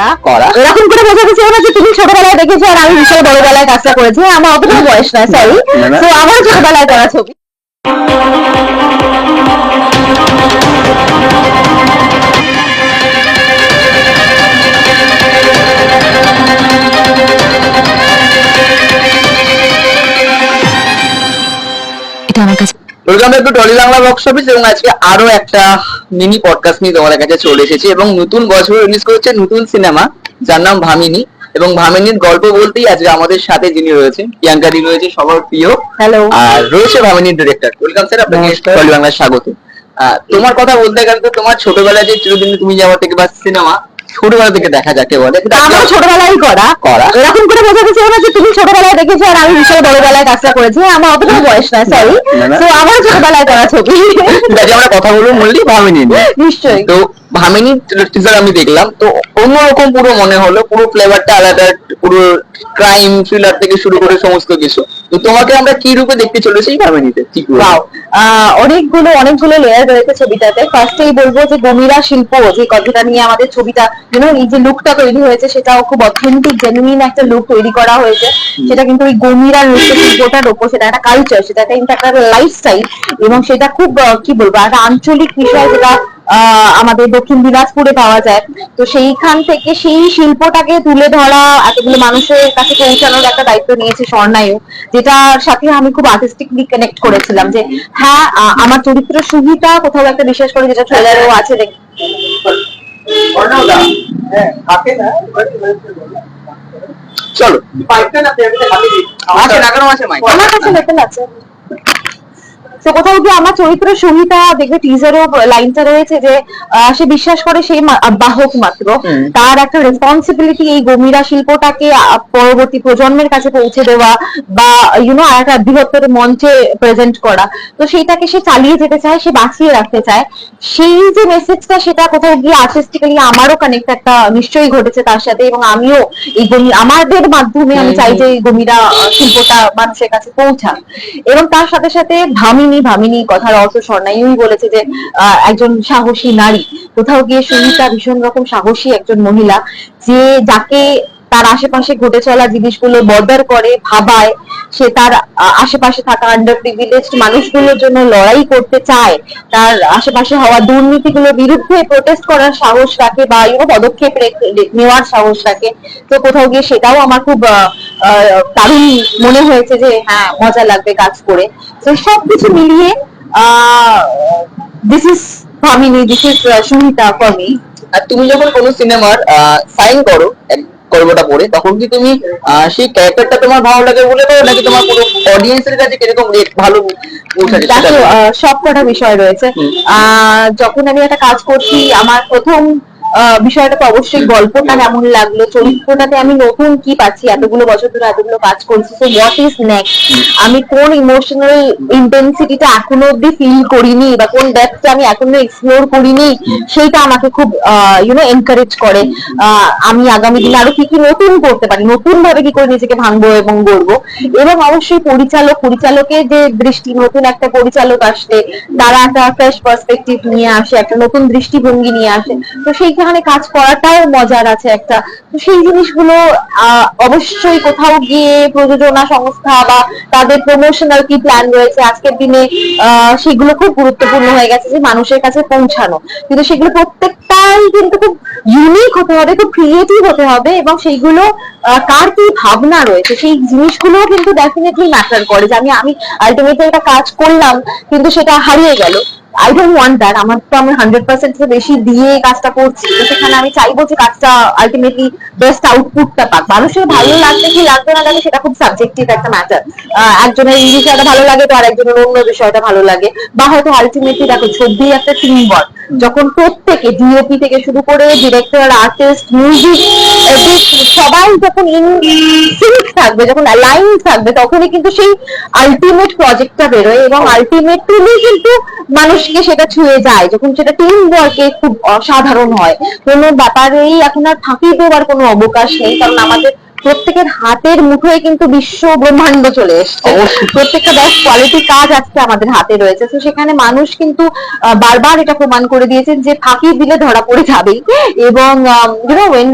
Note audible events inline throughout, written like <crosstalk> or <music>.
করা করা। এরকম করে বোঝাতে চাই না যে তুমি ছোটবেলায় দেখেছ আর আমি বিশাল বড়বেলায় কাজটা করেছি। হ্যাঁ, আমার অতটা বয়স সরি না, না। তো আমার ছোটবেলায় করা ছবি। এটা আমার কাছে welcome back to Tolly Bangla box office এবং আজকে আরও একটা মিনি পডকাস্ট নিয়ে তোমাদের কাছে চলে এসেছি এবং নতুন বছর রিলিজ করেছে নতুন সিনেমা যার নাম ভামিনী এবং ভামিনীর গল্প বলতেই আজকে আমাদের সাথে যিনি রয়েছেন প্রিয়াঙ্কাদি রয়েছে সবার প্রিয়। হ্যালো আর রয়েছে ভামিনীর ডিরেক্টর ওয়েলকাম স্যার আপনাকে টলি বাংলায় স্বাগত। তোমার কথা বলতে গেলে তো তোমার ছোটবেলায় যে চিরদিন তুমি যাওয়া থেকে বা সিনেমা ছোটবেলা থেকে দেখা যাকে বলে আমার ছোটবেলায় করা। করা। এরকম করে বোঝাতে চাই না যে তুমি ছোটবেলায় দেখেছ আর আমি বিশাল বড়বেলায় কাজটা করেছি। হ্যাঁ, আমার অতটা বয়স সরি না, না। তো আমার ছোটবেলায় করা ছবি। আছে আমরা কথা বলব মূল্যই ভামিনী নিয়ে। নিশ্চয়ই। তো ভামিনী টিজার আমি দেখলাম তো অন্যরকম পুরো মনে হলো পুরো ফ্লেভারটা আলাদা পুরো ক্রাইম থ্রিলার থেকে শুরু করে সমস্ত কিছু। তো তোমাকে আমরা কি রূপে দেখতে চলেছি ভামিনীতে ঠিক অনেকগুলো অনেকগুলো লেয়ার রয়েছে ছবিটাতে। ফার্স্টেই বলব যে গমিরা শিল্প যে কথাটা নিয়ে আমাদের ছবিটা ইউনো এই যে লুকটা তৈরি হয়েছে সেটাও খুব অথেন্টিক জেনুইন একটা লুক তৈরি করা হয়েছে। সেটা কিন্তু ওই গমিরা শিল্পটার ওপর সেটা একটা কালচার সেটা কিন্তু একটা লাইফস্টাইল এবং সেটা খুব কি বলব একটা আঞ্চলিক বিষয় যেটা আমাদের দক্ষিণ দিনাজপুরে পাওয়া যায়। তো সেইখান থেকে সেই শিল্পটাকে তুলে ধরা এতগুলো মানুষের কাছে পৌঁছানোর একটা দায়িত্ব নিয়েছে স্বর্ণায়ু যেটার সাথে আমি খুব আর্টিস্টিকলি কানেক্ট করেছিলাম যে হ্যাঁ আমার চরিত্র সুবিধা কোথাও একটা বিশেষ করে যেটা ট্রেলারেও আছে দেখ- চলো। আছে আমার কাছে লেখেন আছে। তো কোথাও গিয়ে আমার চরিত্র সহিতা দেখবে টিজারও লাইনটা রয়েছে যে সে বিশ্বাস করে সেই বাহক মাত্র। তার একটা রেসপন্সিবিলিটি এই গমিরা শিল্পটাকে পরবর্তী প্রজন্মের কাছে পৌঁছে দেওয়া বা ইউনো একটা বৃহত্তর মঞ্চে প্রেজেন্ট করা। তো সেইটাকে সে চালিয়ে যেতে চায় সে বাঁচিয়ে রাখতে চায়। সেই যে মেসেজটা সেটা কোথাও গিয়ে আর্টিস্টিক্যালি আমারও কানেক্ট একটা নিশ্চয়ই ঘটেছে তার সাথে এবং আমিও এই গমি আমাদের মাধ্যমে আমি চাই যে এই গমিরা শিল্পটা মানুষের কাছে পৌঁছাক। এবং তার সাথে সাথে ভামিনী ভামিনী কথার অর্থ স্বর্ণায়ুই বলেছে যে একজন সাহসী নারী। কোথাও গিয়ে সুনিতা ভীষণ রকম সাহসী একজন মহিলা, যে যাকে তার আশেপাশে ঘটে চলা জিনিসগুলো বর্ডার করে, ভাবায়, সে তার আশেপাশে থাকা আন্ডার প্রিভিলেজড মানুষগুলোর জন্য লড়াই করতে চায়, তার আশেপাশে হওয়া দুর্নীতিগুলোর বিরুদ্ধে প্রোটেস্ট করার সাহস রাখে বা পদক্ষেপ নেওয়ার সাহস রাখে। তো কোথাও গিয়ে সেটাও আমার খুব দারুণ মনে হয়েছে যে হ্যাঁ মজা লাগবে কাজ করে। তো সবকিছু মিলিয়ে this is Bhamini this is Sumita for me আর তুমি যখন কোনো সিনেমার সাইন করো গল্পটা পড়ে তখন কি তুমি সেই ক্যারেক্টারটা তোমার ভালো লাগে বলে করো নাকি তোমার পুরো অডিয়েন্সের কাছে কীরকম rate ভালো। সব কটা বিষয় রয়েছে। আহ, যখন আমি একটা কাজ করছি আমার প্রথম বিষয়টা তো অবশ্যই গল্পটা কেমন লাগল চরিত্রটাতে আমি নতুন কি পাচ্ছি এতগুলো বছর ধরে এতগুলো কাজ করছি তো হোয়াট ইজ নেক্সট আমি কোন ইমোশনাল ইন্টেন্সিটিটা এখনও অব্দি ফিল করিনি বা কোন ডেপথটা আমি এখনও এক্সপ্লোর করিনি সেইটা আমাকে খুব ইউনো এনকারেজ করে। আমি আগামী দিনে আরও কি কি নতুন করতে পারি নতুন ভাবে কি করে নিজেকে ভাঙবো এবং গড়বো এবং অবশ্যই পরিচালক পরিচালকের যে দৃষ্টি নতুন একটা পরিচালক আসলে তারা একটা ফ্রেশ পার্সপেক্টিভ নিয়ে আসে একটা নতুন দৃষ্টিভঙ্গি নিয়ে আসে তো সেইখানে কাজ করাটাও মজার আছে একটা। তো সেই জিনিসগুলো অবশ্যই কোথাও গিয়ে প্রযোজনা সংস্থা বা তাদের প্রমোশনাল কি প্ল্যান রয়েছে আজকের দিনে সেগুলো খুব গুরুত্বপূর্ণ হয়ে গেছে যে মানুষের কাছে পৌঁছানো। কিন্তু সেগুলো প্রত্যেকটাই কিন্তু খুব ইউনিক হতে হবে, খুব ক্রিয়েটিভ হতে হবে এবং সেইগুলো কার কি ভাবনা রয়েছে, সেই জিনিসগুলো কিন্তু ডেফিনেটলি ম্যাটার করে যে আমি আমি আলটিমেটলি একটা কাজ করলাম, কিন্তু সেটা হারিয়ে গেল। আই ডোন্ট ওয়ান্ট দ্যাট আমার তো আমি হান্ড্রেড পার্সেন্ট বেশি দিয়ে কাজটা করছি। তো সেখানে আমি চাইব যে কাজটা আলটিমেটলি বেস্ট আউটপুটটা পাক। মানুষের ভালো লাগবে কি লাগবে না লাগে সেটা খুব সাবজেক্টিভ একটা ম্যাটার একজনের এই বিষয়টা ভালো লাগে তো আর একজনের অন্য বিষয়টা ভালো লাগে। বা হয়তো আলটিমেটলি দেখো ছবি একটা টিম ওয়ার্ক যখন প্রত্যেকে ডিওপি থেকে শুরু করে ডিরেক্টর আর্টিস্ট মিউজিক সবাই যখন থাকবে, যখন অ্যালাইন থাকবে, তখনই কিন্তু সেই আলটিমেট প্রজেক্টটা বেরোয় এবং আলটিমেট আলটিমেটলি কিন্তু মানুষকে সেটা ছুঁয়ে যায়। যখন সেটা টিম ওয়ার্কে খুব অসাধারণ হয়। কোনো ব্যাপারেই এখন আর ফাঁকি দেওয়ার কোনো অবকাশ নেই, কারণ আমাদের প্রত্যেকের হাতের মুঠোয় কিন্তু বিশ্ব ব্রহ্মাণ্ড চলে এসছে। প্রত্যেকটা বেস্ট কোয়ালিটি কাজ আজকে আমাদের হাতে রয়েছে। তো সেখানে মানুষ কিন্তু বারবার এটা প্রমাণ করে দিয়েছেন যে ফাঁকি দিলে ধরা পড়ে যাবেই। এবং ওয়েন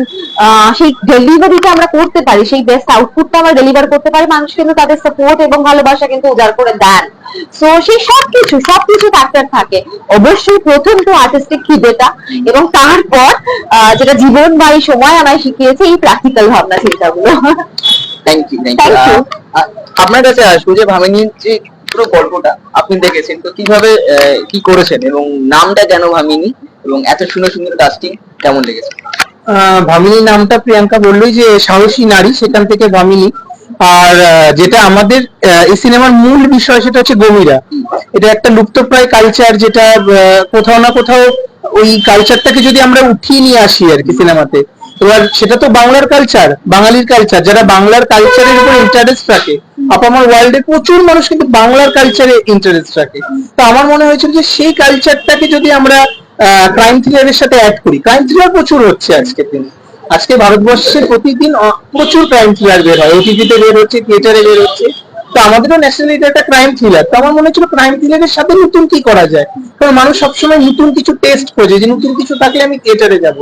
সেই ডেলিভারিটা আমরা করতে পারি সেই বেস্ট আউটপুটটা আমরা ডেলিভার করতে পারি মানুষ কিন্তু তাদের সাপোর্ট এবং ভালোবাসা কিন্তু উজাড় করে দেন। সো সেই সবকিছু সবকিছু ফ্যাক্টর থাকে। অবশ্যই প্রথম তো আর্টিস্টিক খিদেটা এবং তারপর আহ, যেটা জীবন বা এই সময় আমায় শিখিয়েছে এই প্র্যাকটিক্যাল ভাবনা চিন্তাগুলো থ্যাংক ইউ থ্যাংক ইউ আপনার কাছে আসব যে ভামিনীর যে পুরো গল্পটা আপনি দেখেছেন তো কীভাবে আহ, কি করেছেন এবং নামটা কেন ভামিনী এবং এত সুন্দর সুন্দর কাস্টিং কেমন লেগেছে? আহ, ভামিনী নামটা প্রিয়াঙ্কা বললোই যে সাহসী নারী সেখান থেকে ভামিনী। আর আহ, যেটা আমাদের আহ, এই সিনেমার মূল বিষয় সেটা হচ্ছে গমিরা এটা একটা লুপ্তপ্রায় কালচার যেটা আহ, কোথাও না কোথাও ওই কালচারটাকে যদি আমরা উঠিয়ে নিয়ে আসি আর কি সিনেমাতে এবার সেটা তো বাংলার কালচার বাঙালির কালচার যারা বাংলার কালচারের উপর ইন্টারেস্ট রাখে, আপামর ওয়ার্ল্ডে প্রচুর মানুষ কিন্তু বাংলার কালচারে ইন্টারেস্ট রাখে। তো আমার মনে হয়েছিল যে সেই কালচারটাকে যদি আমরা ক্রাইম থ্রিলারের সাথে অ্যাড করি ক্রাইম থ্রিলার প্রচুর হচ্ছে আজকের দিনে। আজকে ভারতবর্ষে প্রতিদিন প্রচুর ক্রাইম থ্রিলার বের হয়। ওটিভিতে বের হচ্ছে থিয়েটারে বের হচ্ছে। তো আমাদেরও ন্যাশনাল এটা একটা ক্রাইম থ্রিলার তো আমার মনে হচ্ছিল ক্রাইম থ্রিলারের সাথে নতুন কি করা যায়? কারণ মানুষ সবসময় নতুন কিছু টেস্ট খোঁজে যে নতুন কিছু থাকলে আমি থিয়েটারে যাব।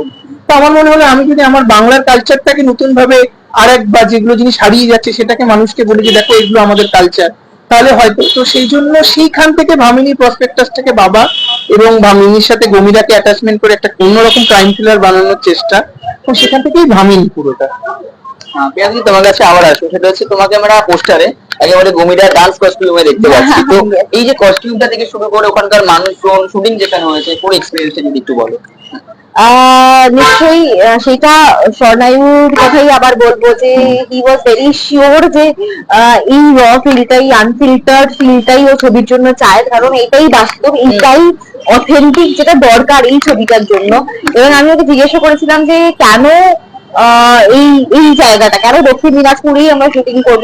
তো আমার মনে হলো আমি যদি আমার বাংলার কালচারটাকে নতুন ভাবে আর এক বা যেগুলো জিনিস হারিয়ে যাচ্ছে সেটাকে মানুষকে বলি যে দেখো এগুলো আমাদের কালচার তাহলে হয়তো তো সেই জন্য সেইখান থেকে ভামিনী প্রসপেক্টাসটাকে বাবা এবং ভামিনীর সাথে গমিরাকে অ্যাটাচমেন্ট করে একটা অন্যরকম ক্রাইম থ্রিলার বানানোর চেষ্টা এবং সেখান থেকেই ভামিনী পুরোটা। আহ, তোমার কাছে আবার আসব। সেটা হচ্ছে তোমাকে আমরা পোস্টারে একেবারে গমিরা ডান্স কস্টিউমে দেখতে পাচ্ছি। তো এই যে কস্টিউমটা থেকে শুরু করে ওখানকার মানুষজন শুটিং যেখানে হয়েছে পুরো এক্সপিরিয়েন্সটা যদি একটু বলো। নিশ্চয়ই সেটা স্বর্ণায়ুর কথাই আবার বলব যে হি ওয়াজ ভেরি শিওর যে এই র ফিলটাই আনফিল্টার্ড ফিলটাই ও ছবির জন্য চায়। কারণ এটাই বাস্তব, এটাই অথেন্টিক যেটা দরকার এই ছবিটার জন্য। এবং আমি ওকে জিজ্ঞাসা করেছিলাম যে, কেন এই এই জায়গাটা কেন দক্ষিণ দিনাজপুরেই আমরা শুটিং করব।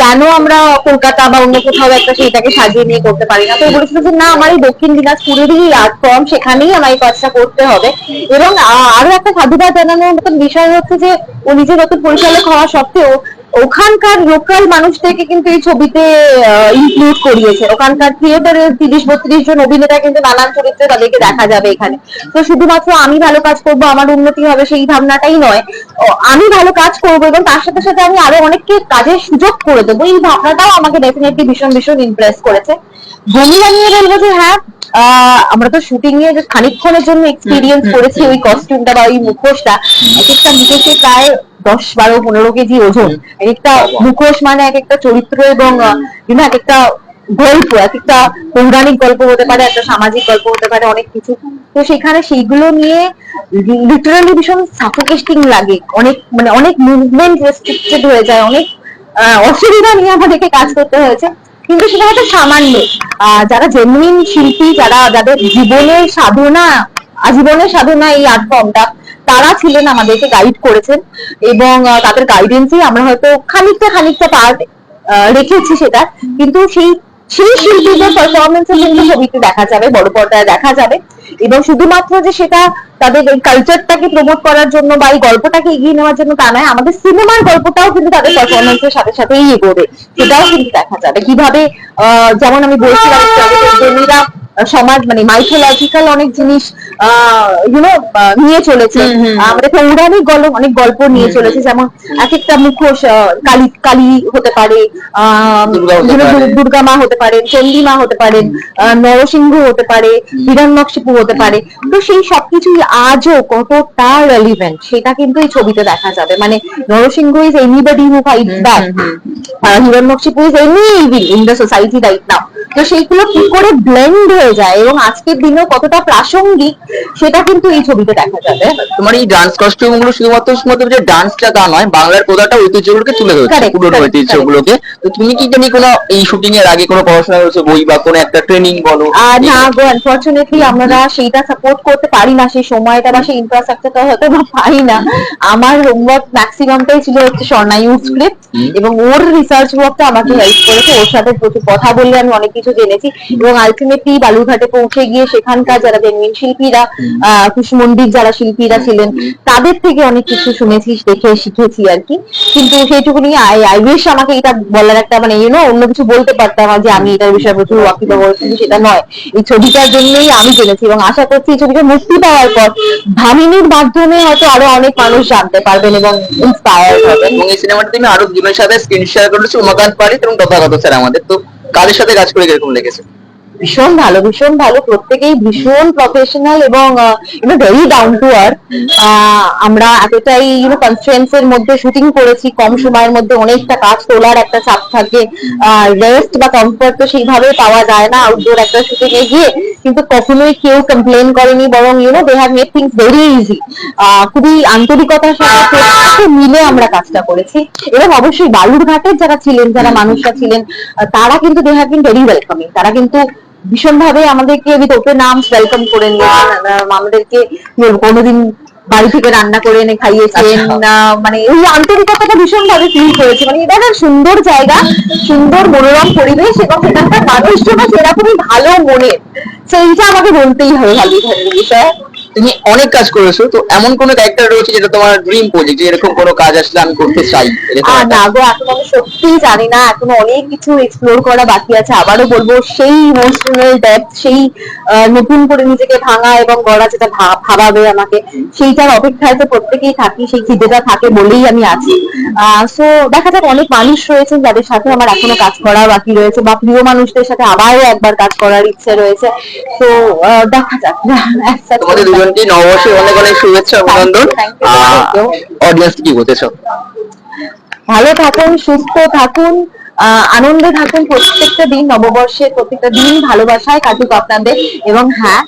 কেন আমরা কলকাতা বা অন্য কোথাও একটা সেইটাকে সাজিয়ে নিয়ে করতে পারি না? তো বলেছিল যে, না, আমার এই দক্ষিণ দিনাজপুরেরই আর্ট ফর্ম সেখানেই আমার এই কাজটা করতে হবে। এবং আরও একটা সাধুবাদ জানানোর মতন বিষয় হচ্ছে যে, ও নিজে নতুন পরিচালক হওয়া সত্ত্বেও ওখানকার লোকাল মানুষদেরকে কিন্তু এই ছবিতে ইনক্লুড করিয়েছে। ওখানকার থিয়েটারের তিরিশ, বত্রিশ জন অভিনেতা কিন্তু নানান চরিত্রে তাদেরকে দেখা যাবে এখানে। তো শুধুমাত্র আমি ভালো কাজ করব, আমার উন্নতি হবে সেই ভাবনাটাই নয়। আমি ভালো কাজ করব এবং তার সাথে সাথে আমি আরও অনেককে কাজের সুযোগ করে দেবো। এই ভাবনাটাও আমাকে ডেফিনেটলি ভীষণ ভীষণ ইমপ্রেস করেছে। ভূমিকা নিয়ে বলব যে হ্যাঁ আমরা তো শুটিং এ খানিকক্ষণের জন্য এক্সপিরিয়েন্স করেছি ওই কস্টিউমটা বা ওই মুখোশটা। এক একটা মুখোশে প্রায় দশ বারো পনেরো কেজি ওজন। এক একটা মুখোশ মানে এক একটা চরিত্র এবং ইউনো এক একটা গল্প এক একটা পৌরাণিক গল্প হতে পারে একটা সামাজিক গল্প হতে পারে অনেক কিছু। তো সেখানে সেইগুলো নিয়ে লিটারালি ভীষণ সাফোকেস্টিং লাগে। অনেক মানে অনেক মুভমেন্ট রেস্ট্রিক্টেড হয়ে যায় অনেক আহ, অসুবিধা নিয়ে আমাদেরকে কাজ করতে হয়েছে। কিন্তু সেটা হয়তো সামান্য। যারা জেনুইন শিল্পী, যারা যাদের জীবনের সাধনা, আজীবনের সাধনা এই আর্ট ফর্মটা তারা ছিলেন আমাদেরকে গাইড করেছেন এবং তাদের গাইডেন্সই আমরা হয়তো খানিকটা খানিকটা পার্ট রেখেছি সেটা কিন্তু সেই সেই শিল্পীদের পারফরমেন্স কিন্তু ছবিতে দেখা যাবে, বড় পর্দায় দেখা যাবে। এবং শুধুমাত্র যে সেটা তাদের এই কালচারটাকে প্রমোট করার জন্য বা এই গল্পটাকে এগিয়ে নেওয়ার জন্য তা নয় আমাদের সিনেমার গল্পটাও কিন্তু তাদের পারফরমেন্সের সাথে সাথেই এগোবে। সেটাও কিন্তু দেখা যাবে। কীভাবে আহ, যেমন আমি বলছিলাম জমিরা সমাজ মানে মাইথোলজিক্যাল অনেক জিনিস ইউনো নিয়ে চলেছে। আমাদের পৌরাণিক গল্প অনেক গল্প নিয়ে চলেছে যেমন এক একটা মুখোশ কালী কালী হতে পারে দুর্গা পারে। মা হতে পারেন চণ্ডী মা হতে পারেন নরসিংহ হতে পারে হিরণ্যকশিপু হতে পারে। তো সেই সবকিছুই আজও কতটা রেলিভেন্ট সেটা কিন্তু এই ছবিতে দেখা যাবে। মানে Narasimha is anybody who fights back Hiranyakashipu is any in the society right now তো সেইগুলো কি করে ব্লেন্ড হয়ে যায় এবং আজকের দিনেও কতটা প্রাসঙ্গিক সেটা কিন্তু এই ছবিতে দেখা যাবে। তোমার এই ডান্স কস্টিউমগুলো শুধুমাত্র শুধুমাত্র যে ডান্সটা তা নয় বাংলার কোথাটা ঐতিহ্যগুলোকে তুলে ধরছে পুরোনো ঐতিহ্যগুলোকে। তো তুমি কি জানি কোনো এই শুটিং এর আগে কোনো পড়াশোনা করেছ বই বা কোনো একটা ট্রেনিং বলো? না গো আনফরচুনেটলি আমরা সেইটা সাপোর্ট করতে পারি না সেই সময়টা বা সেই ইনফ্রাস্ট্রাকচারটা হয়তো বা পাই না। আমার হোমওয়ার্ক ম্যাক্সিমামটাই ছিল হচ্ছে স্বর্ণায়ুর স্ক্রিপ্ট এবং ওর রিসার্চ ওয়ার্কটা আমাকে হেল্প করেছে ওর সাথে প্রচুর কথা বললে আমি অনেক কিছু জেনেছি এবং আলটিমেটলি বালু বালুরঘাটে পৌঁছে গিয়ে সেখানকার যারা জেনুইন শিল্পীরা, আহ কুশমন্ডির যারা শিল্পীরা ছিলেন, তাদের থেকে অনেক কিছু শুনেছি, দেখে, শিখেছি আর কি। কিন্তু সেইটুকুনি আই আই উইশ আমাকে এটা বলার একটা মানে ইউনো অন্য কিছু বলতে পারতাম যে আমি এটার বিষয়ে প্রচুর ওয়াকিল কিন্তু সেটা নয়। এই ছবিটার জন্যই আমি জেনেছি এবং আশা করছি এই ছবিটা মুক্তি পাওয়ার পর ভামিনীর মাধ্যমে হয়তো আরও অনেক মানুষ জানতে পারবেন এবং ইন্সপায়ার হবেন এবং এই সিনেমাটা তুমি আরও দুজনের সাথে স্ক্রিন শেয়ার করেছ উমাকান্ত পারিত এবং তথাগত স্যার আমাদের। তো কাদের সাথে কাজ করে কীরকম লেগেছে? ভীষণ ভালো ভীষণ ভালো। প্রত্যেকেই ভীষণ প্রফেশনাল এবং you know very down to earth আমরা এতটাই ইউনো কনফারেন্স এর মধ্যে শুটিং করেছি কম সময়ের মধ্যে অনেকটা কাজ তোলার একটা চাপ থাকে। রেস্ট বা কমফর্ট তো সেইভাবে পাওয়া যায় না আউটডোর একটা শুটিং এ গিয়ে। কিন্তু কখনোই কেউ কমপ্লেন করেনি বরং you know they have made things very easy খুবই আন্তরিকতার সাথে প্রত্যেকে মিলে আমরা কাজটা করেছি। এবং অবশ্যই বালুরঘাটের যারা ছিলেন যারা মানুষরা ছিলেন তারা কিন্তু they have been very welcoming তারা কিন্তু ভীষণ ভাবে আমাদেরকে উইথ ওপেন আর্মস ওয়েলকাম করে নিয়েছেন আমাদেরকে কোনোদিন বাড়ি থেকে রান্না করে এনে খাইয়েছেন আচ্ছা। মানে এই আন্তরিকতাটা ভীষণ ভাবে ফিল করেছে। মানে এটা একটা সুন্দর জায়গা সুন্দর মনোরম পরিবেশ এবং সেখানকার মানুষজন সেরকমই ভালো মনের। সেইটা আমাকে বলতেই হবে ভালো বিষয় তুমি অনেক কাজ করেছ তো এমন কোনো ক্যারেক্টার রয়েছে যেটা তোমার ড্রিম প্রজেক্ট যে এরকম কোনো কাজ আসলে আমি করতে চাই আর না গো এখন আমি সত্যিই জানি না এখনও অনেক কিছু এক্সপ্লোর করা বাকি আছে আবারও বলব সেই ইমোশনাল ডেপথ সেই নতুন করে নিজেকে ভাঙা এবং গড়া যেটা ভাবাবে আমাকে সেইটার অপেক্ষায় তো প্রত্যেকেই থাকি সেই খিদেটা থাকে বলেই আমি আছি। সো দেখা যাক অনেক মানুষ রয়েছেন যাদের সাথে আমার এখনও কাজ করা বাকি রয়েছে বা প্রিয় মানুষদের সাথে আবারও একবার কাজ করার ইচ্ছে রয়েছে। তো দেখা যাক <laughs> দুজনকে নববর্ষে অনেক অনেক শুভেচ্ছা অভিনন্দন। অডিয়েন্স কি বলতেছ? ভালো থাকুন সুস্থ থাকুন। আনন্দে থাকুন। প্রত্যেকটা দিন নববর্ষের প্রত্যেকটা দিন ভালোবাসায় কাটুক আপনাদের। এবং হ্যাঁ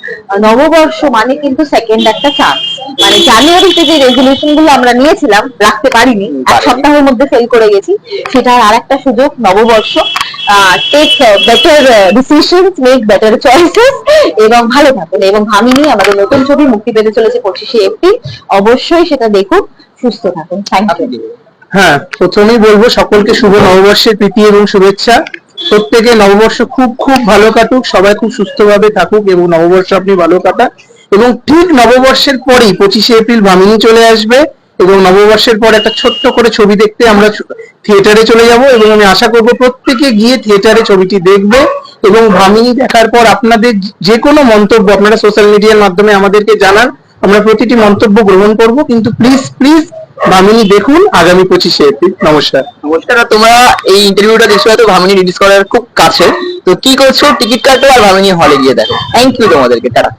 নববর্ষ মানে কিন্তু সেকেন্ড একটা চান্স মানে জানুয়ারিতে যে রেজলিউশনগুলো আমরা নিয়েছিলাম রাখতে পারিনি এক সপ্তাহের মধ্যে ফেল করে গেছি। সেটার আর একটা সুযোগ নববর্ষ। Take better decision make better choices এবং ভালো থাকুন। এবং ভামিনি আমাদের নতুন ছবি মুক্তি পেতে চলেছে পঁচিশে এপ্রিল। অবশ্যই সেটা দেখুন সুস্থ থাকুন। Thank you? হ্যাঁ প্রথমেই বলব সকলকে শুভ নববর্ষের প্রীতি এবং শুভেচ্ছা। প্রত্যেকে নববর্ষ খুব খুব ভালো কাটুক, সবাই খুব সুস্থভাবে থাকুক এবং নববর্ষ আপনি ভালো কাটান। এবং ঠিক নববর্ষের পরেই পঁচিশে এপ্রিল ভামিনী চলে আসবে এবং নববর্ষের পর একটা ছোট্ট করে ছবি দেখতে আমরা থিয়েটারে চলে যাব এবং আমি আশা করব প্রত্যেকে গিয়ে থিয়েটারে ছবিটি দেখবে এবং ভামিনী দেখার পর আপনাদের যে কোনো মন্তব্য আপনারা সোশ্যাল মিডিয়ার মাধ্যমে আমাদেরকে জানান। আমরা প্রতিটি মন্তব্য গ্রহণ করব। কিন্তু প্লিজ প্লিজ ভামিনী দেখুন আগামী পঁচিশে এপ্রিল। নমস্কার। নমস্কার, আর তোমরা এই ইন্টারভিউটা দেখছ হয়তো ভামিনী রিলিজ করার খুব কাছে। তো কি করছ? টিকিট কাটো আর ভামিনী হলে গিয়ে দেখো। থ্যাংক ইউ তোমাদেরকে তারা